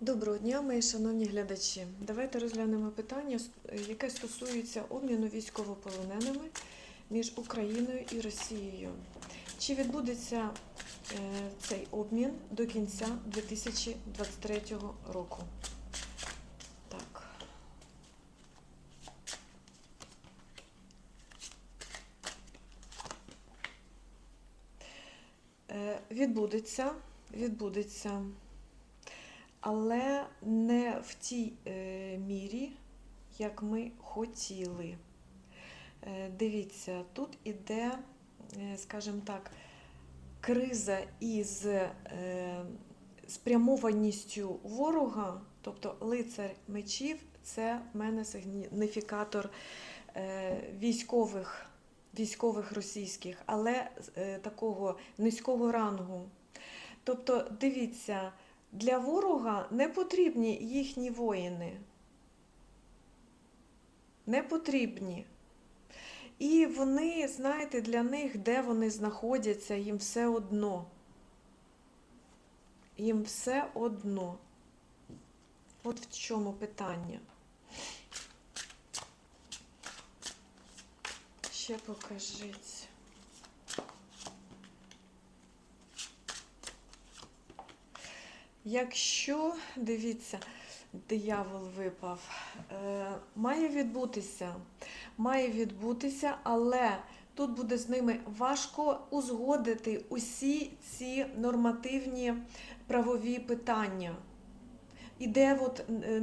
Доброго дня, мої шановні глядачі. Давайте розглянемо питання, яке стосується обміну військовополоненими між Україною і Росією. Чи відбудеться е, цей обмін до кінця 2023 року? Так. Е, Відбудеться, відбудеться але не в тій е, мірі, як ми хотіли. Е, дивіться, тут іде, е, скажімо так, криза із спрямованістю ворога, тобто лицар мечів, це в мене сигніфікатор військових, військових російських, але такого низького рангу. Тобто, дивіться, для ворога не потрібні їхні воїни. Не потрібні. І вони, знаєте, для них, де вони знаходяться, їм все одно. Їм все одно. От в чому питання. Ще покажіть. Якщо, дивіться, диявол випав, е, має відбутися, має відбутися, але тут буде з ними важко узгодити усі ці нормативні правові питання. І де от е,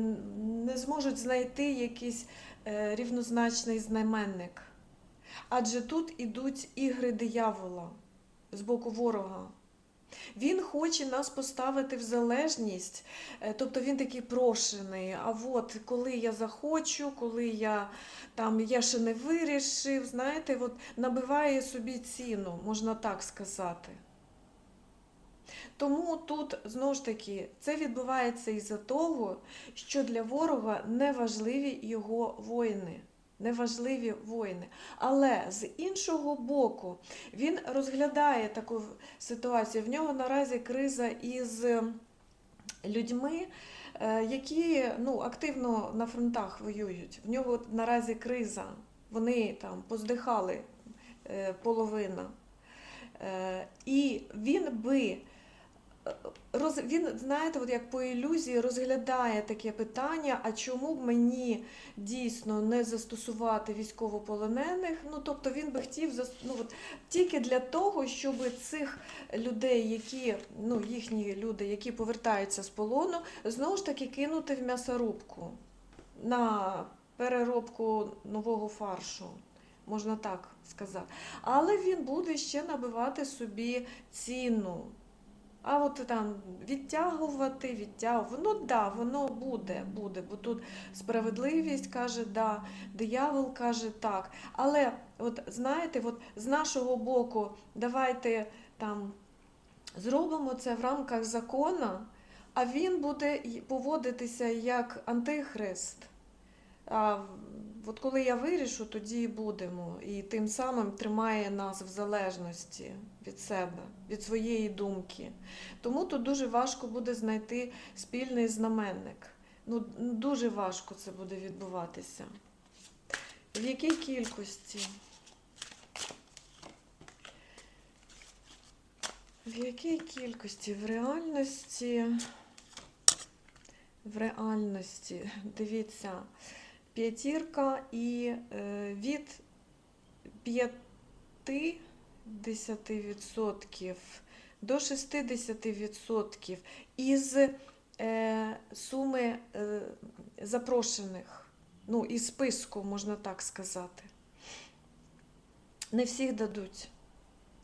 не зможуть знайти якийсь е, рівнозначний знаменник. Адже тут ідуть ігри диявола з боку ворога. Він хоче нас поставити в залежність, е, тобто він такий прошений. А от коли я захочу, коли я там я ще не вирішив, знаєте, от набиває собі ціну, можна так сказати. Тому тут знову ж таки це відбувається із-за того, що для ворога не важливі його воїни. Неважливі воїни. Але з іншого боку, він розглядає таку ситуацію. В нього наразі криза із людьми, е, які ну, активно на фронтах воюють. В нього наразі криза. Вони там поздихали е, половина. Е, І він би роз, він, знаєте, от як по ілюзії розглядає таке питання, а чому б мені дійсно не застосувати військовополонених? Ну, тобто він би хотів зас- ну, от, тільки для того, щоб цих людей, які, ну, їхні люди, які повертаються з полону, знову ж таки кинути в м'ясорубку на переробку нового фаршу. Можна так сказати. Але він буде ще набивати собі ціну. А от там відтягувати, відтягувати. Ну да, воно буде, буде, бо тут справедливість каже да, диявол каже так. Але от знаєте, от з нашого боку, давайте там зробимо це в рамках закона, а він буде поводитися як антихрист. От коли я вирішу, тоді і будемо. І тим самим тримає нас в залежності від себе, від своєї думки. Тому тут дуже важко буде знайти спільний знаменник. Ну, дуже важко це буде відбуватися. В якій кількості? В якій кількості? В реальності. В реальності, дивіться, п'ятірка і е, від 50% до 60% із е, суми е, запрошених, ну, із списку, можна так сказати. Не всіх дадуть.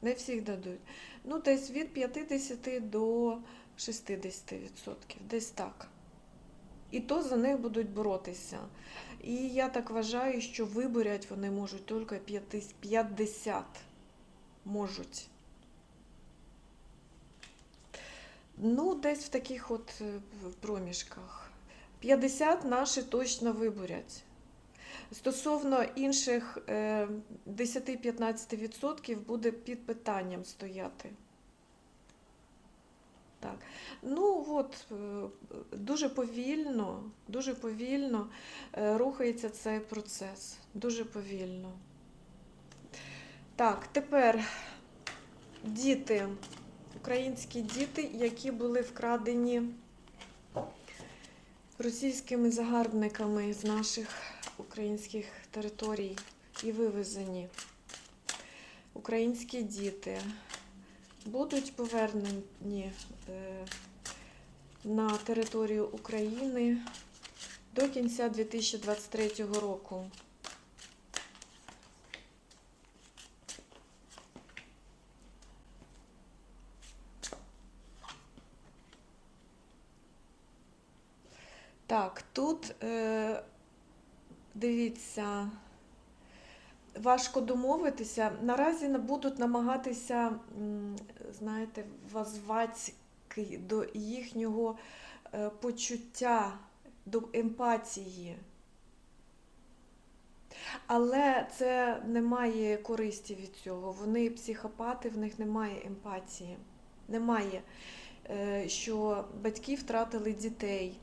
Не всіх дадуть. Ну, десь від 50 до 60%. Десь так. І то за них будуть боротися. І я так вважаю, що виборять вони можуть тільки 50. Можуть. Ну, десь в таких от е, проміжках. 50 наші точно виборять. Стосовно інших е, 10-15% буде під питанням стояти. Так. Ну от е, дуже повільно, дуже повільно е, рухається цей процес. Дуже повільно. Так, тепер діти, українські діти, які були вкрадені російськими загарбниками з наших українських територій і вивезені. Українські діти будуть повернені е, на територію України до кінця 2023 року. Так, тут е, дивіться, важко домовитися. Наразі не будуть намагатися, знаєте, возвати до їхнього е, почуття, до емпатії. Але це не має користі від цього. Вони психопати, в них немає емпатії. Немає, е, що батьки втратили дітей.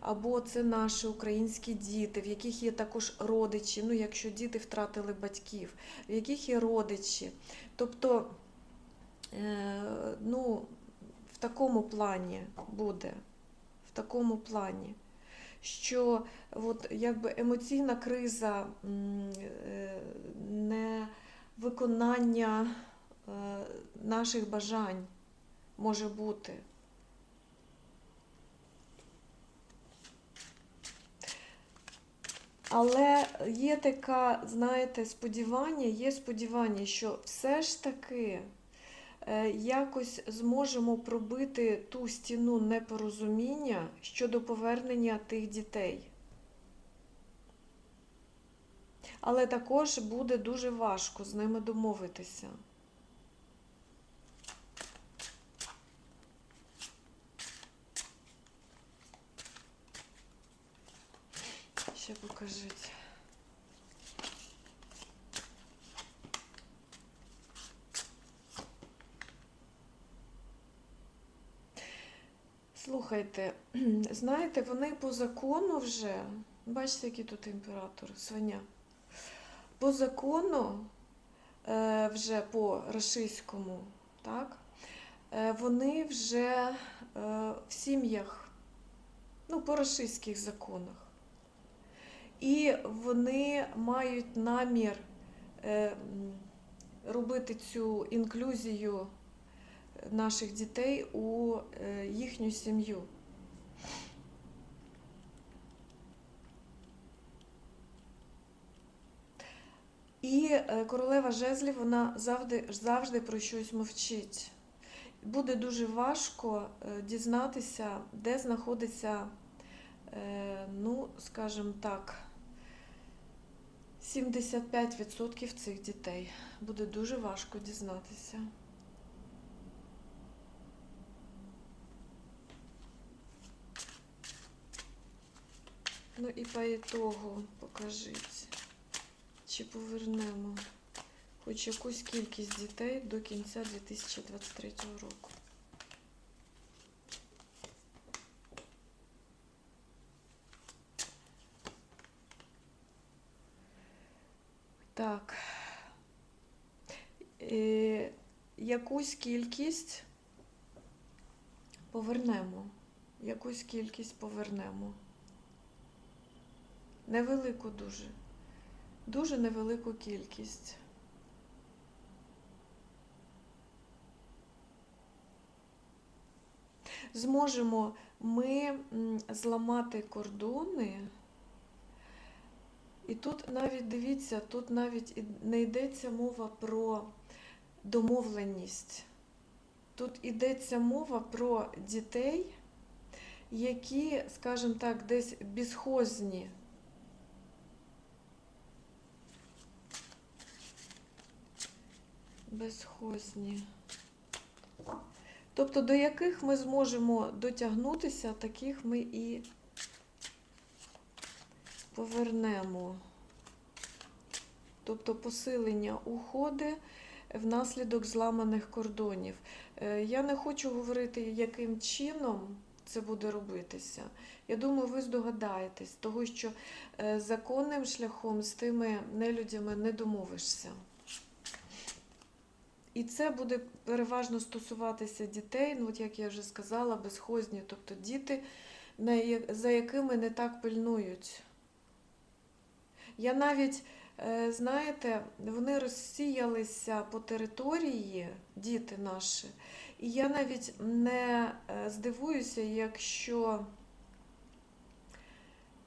Або це наші українські діти, в яких є також родичі, ну якщо діти втратили батьків, в яких є родичі. Тобто, е, ну, в такому плані буде, в такому плані, що от, якби емоційна криза е, не виконання е, наших бажань може бути. Але є така, знаєте, сподівання, є сподівання, що все ж таки е, якось зможемо пробити ту стіну непорозуміння щодо повернення тих дітей. Але також буде дуже важко з ними домовитися. Ще покажіть. Слухайте, знаєте, вони по закону вже, бачите, який тут імператор, свиня. По закону, е, вже по рашистському, так, е, вони вже е, в сім'ях, ну, по рашистських законах. І вони мають намір робити цю інклюзію наших дітей у е, їхню сім'ю. І е, королева жезлів вона завжди, завжди про щось мовчить. Буде дуже важко е, дізнатися, де знаходиться, ну, скажімо так, 75% цих дітей. Буде дуже важко дізнатися. Ну і по ітогу покажіть, чи повернемо хоч якусь кількість дітей до кінця 2023 року. Так. Е, якусь кількість повернемо. Якусь кількість повернемо. Невелику дуже. Дуже невелику кількість. Зможемо ми зламати кордони. І тут навіть дивіться, тут навіть не йдеться мова про домовленість. Тут йдеться мова про дітей, які, скажімо так, десь безхозні. Безхозні. Тобто, до яких ми зможемо дотягнутися, таких ми і повернемо. Тобто посилення уходи, внаслідок зламаних кордонів. Е, Я не хочу говорити, яким чином це буде робитися. Я думаю, ви здогадаєтесь, того що е, законним шляхом з тими нелюдями не домовишся. І це буде переважно стосуватися дітей, ну, от як я вже сказала, безхозні, тобто діти, за якими не так пильнують. Я навіть, е, знаєте, вони розсіялися по території, діти наші, і я навіть не е, здивуюся, якщо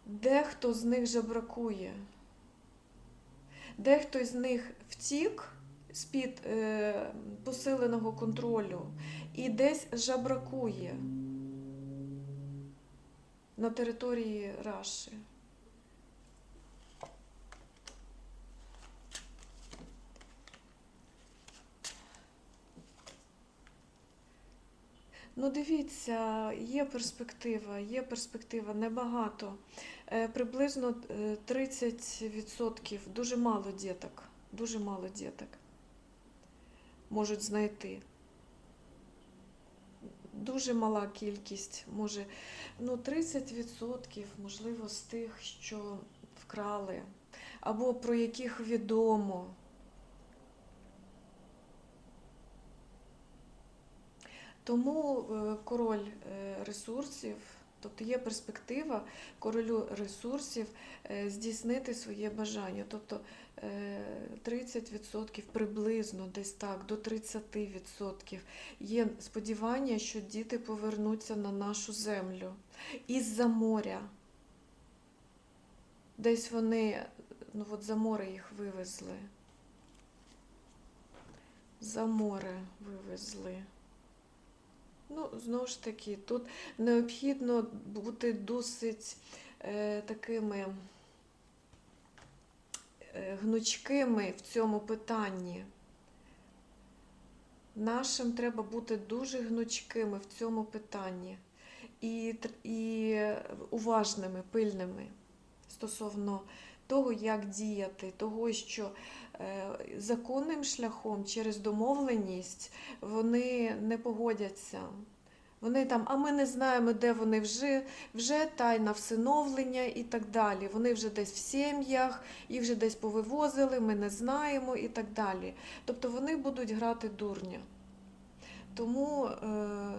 дехто з них жебракує. Дехто з них втік з-під е, посиленого контролю і десь жабракує на території Раші. Ну, дивіться, є перспектива, є перспектива, небагато. Е, приблизно е, 30%, дуже мало діток, дуже мало діток можуть знайти. Дуже мала кількість, може, ну 30%, можливо, з тих, що вкрали, або про яких відомо. Тому е, король е, ресурсів, тобто є перспектива королю ресурсів е, здійснити своє бажання. Тобто е, 30% приблизно десь так, до 30% є сподівання, що діти повернуться на нашу землю із-за моря. Десь вони, ну от за море їх вивезли. За море вивезли. Ну, знову ж таки, тут необхідно бути досить е, такими е, гнучкими в цьому питанні. Нашим треба бути дуже гнучкими в цьому питанні і, і уважними, пильними стосовно того, як діяти, того, що е, законним шляхом через домовленість вони не погодяться. Вони там, а ми не знаємо, де вони вже, вже тайна всиновлення і так далі. Вони вже десь в сім'ях, їх вже десь повивозили, ми не знаємо і так далі. Тобто вони будуть грати дурня. Тому е,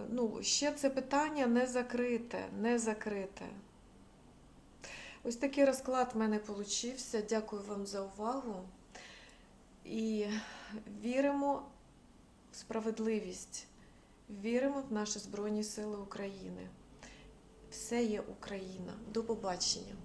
ну, ще це питання не закрите, не закрите. Ось такий розклад в мене получився. Дякую вам за увагу. І віримо в справедливість, віримо в наші Збройні Сили України. Все є Україна. До побачення.